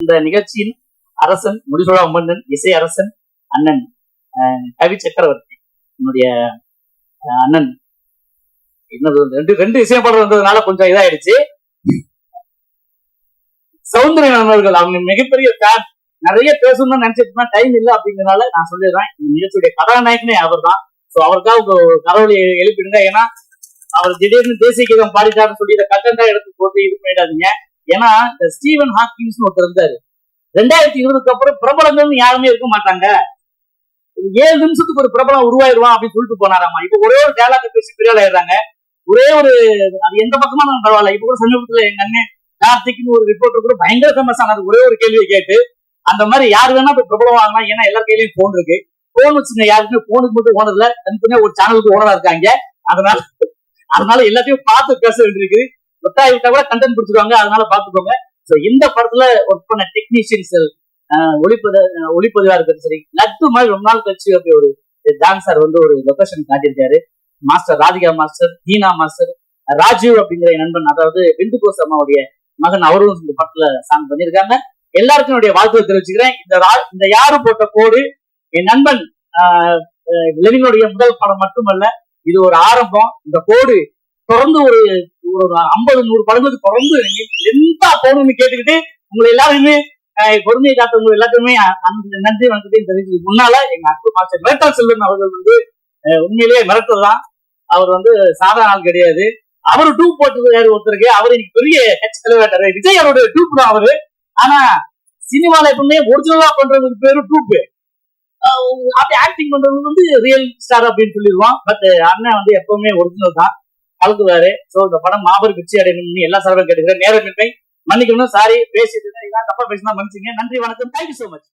இந்த நிகழ்ச்சியின் அரசன் முடிசோழ மன்னன் இசை அரசன் அண்ணன் கவி சக்கரவர்த்தி என்னுடைய அண்ணன். என்னது ரெண்டு ரெண்டு இசையப்பாளர் வந்ததுனால கொஞ்சம் இதாயிடுச்சு. சௌந்தரிய நண்பர்கள் அவங்க மிகப்பெரிய ஃபேன் நிறைய பேசணும்னு நினைச்சிட்டு டைம் இல்லை அப்படிங்கறனால நான் சொல்லிடுறேன். இந்த நிகழ்ச்சியுடைய கதாநாயகனே அவர் தான் ஸோ அவருக்காக உங்க கடவுளை எழுப்பிடுங்க. ஏன்னா அவர் திடீர்னு தேசிய கீதம் பாடிட்டாருன்னு சொல்லி இதை கட்டண்டா எடுத்து போட்டு இது பண்ணிடாதீங்க. ஏன்னா இந்த ஸ்டீவன் ஹாக்கிங்ஸ் ஒருத்தர் இருந்தாரு. ரெண்டாயிரத்தி இருபதுக்கு அப்புறம் பிரபலங்கள்னு யாருமே இருக்க மாட்டாங்க. ஏழு நிமிஷத்துக்கு ஒரு பிரபலம் உருவாயிருவான் அப்படின்னு சொல்லிட்டு போனாராமா. இப்ப ஒரே ஒரு டேலாக் பேசி பெரிய ஆயிடுறாங்க. ஒரே ஒரு அது எந்த பக்கமா நான் பரவாயில்ல. இப்ப கூட சமீபத்துல எங்க அண்ணன். கார்த்திக்னு ஒரு ரிப்போர்ட்டர் கூட பயங்கர ஃபேமஸ் ஆனது. ஒரே ஒரு கேள்வியை கேட்டு அந்த மாதிரி யாரு வேணா இப்ப பிரபலம் ஆகலாம். ஏன்னா எல்லார் கையிலயும் போன் இருக்கு. போன் வச்சுங்க. யாருக்குமே போனுக்கு மட்டும் ஓனர் இல்ல. தனித்தனியா ஒரு சேனலுக்கு ஓனரா இருக்காங்க. அதனால அதனால எல்லாத்தையும் பார்த்து பேச வேண்டியிருக்கு. ஒட்டாய் கூட கண்டென்ட் பிடிச்சிருவாங்க. அதனால பாத்துக்கோங்க ஸோ இந்த படத்துல ஒர்க் பண்ண டெக்னீஷியன்ஸ் ஒளிப்பத ஒளிப்பதிவா இருக்கிறது சரி லட்டு மாதிரி ரொம்ப நாள் கழிச்சு அப்படி ஒரு டான்சர் வந்து ஒரு location காட்டியிருக்காரு. Master Radhika master Dheena master Rajeev அப்படிங்கிற நண்பன் அதாவது பிந்து கோஸ் அம்மாவுடைய மகன் அவரும் இந்த படத்துல சாங் பண்ணியிருக்காங்க. எல்லாருக்கும் என்னுடைய வாழ்த்துக்கள் தெரிவிச்சுக்கிறேன். இந்த இந்த யாரு போட்ட கோடு என் நண்பன் லெனினுடைய முதல் படம் மட்டுமல்ல இது ஒரு ஆரம்பம். இந்த கோடு தொடர்ந்து ஒரு ஒரு ஐம்பது நூறு படங்களுக்கு தொடர்ந்து எந்த போகணும்னு கேட்டுக்கிட்டு உங்களை எல்லாருமே ஆஹ், பொறுமையை காத்தவங்க எல்லாத்துக்குமே அந்த நன்றி வணக்கத்தையும் தெரிஞ்சு முன்னால எங்க அன்பு மாஸ்டர் மிரட்டல் செல்வன் அவர்கள் வந்து உண்மையிலேயே மிரட்டல் தான் அவர் வந்து சாதாரண ஆள் கிடையாது. அவரு டூப் போட்டுருக்காரு ஒருத்தருக்கு. அவர் இன்னைக்கு பெரிய ஹெச் தலைவர் விஜய் அவருடைய டூப் தான் அவரு. ஆனா சினிமால எப்பவுமே ஒரிஜினலா பண்றதுக்கு பேரு டூப். அப்படி ஆக்டிங் பண்றது வந்து ரியல் ஸ்டார் அப்படின்னு சொல்லிடுவோம் பட் அண்ணன் வந்து எப்பவுமே ஒரிஜினல் தான். கலக்குவாரு சோ இந்த படம் மாபெரும் வெற்றி அடையணும்னு எல்லா சார்பும் கேட்டுக்கிறேன். நேரமின்மை. மன்னிக்கணும். சாரி பேசிட்டு தப்பா பேசினா மன்னிச்சுங்க நன்றி வணக்கம். Thank you so much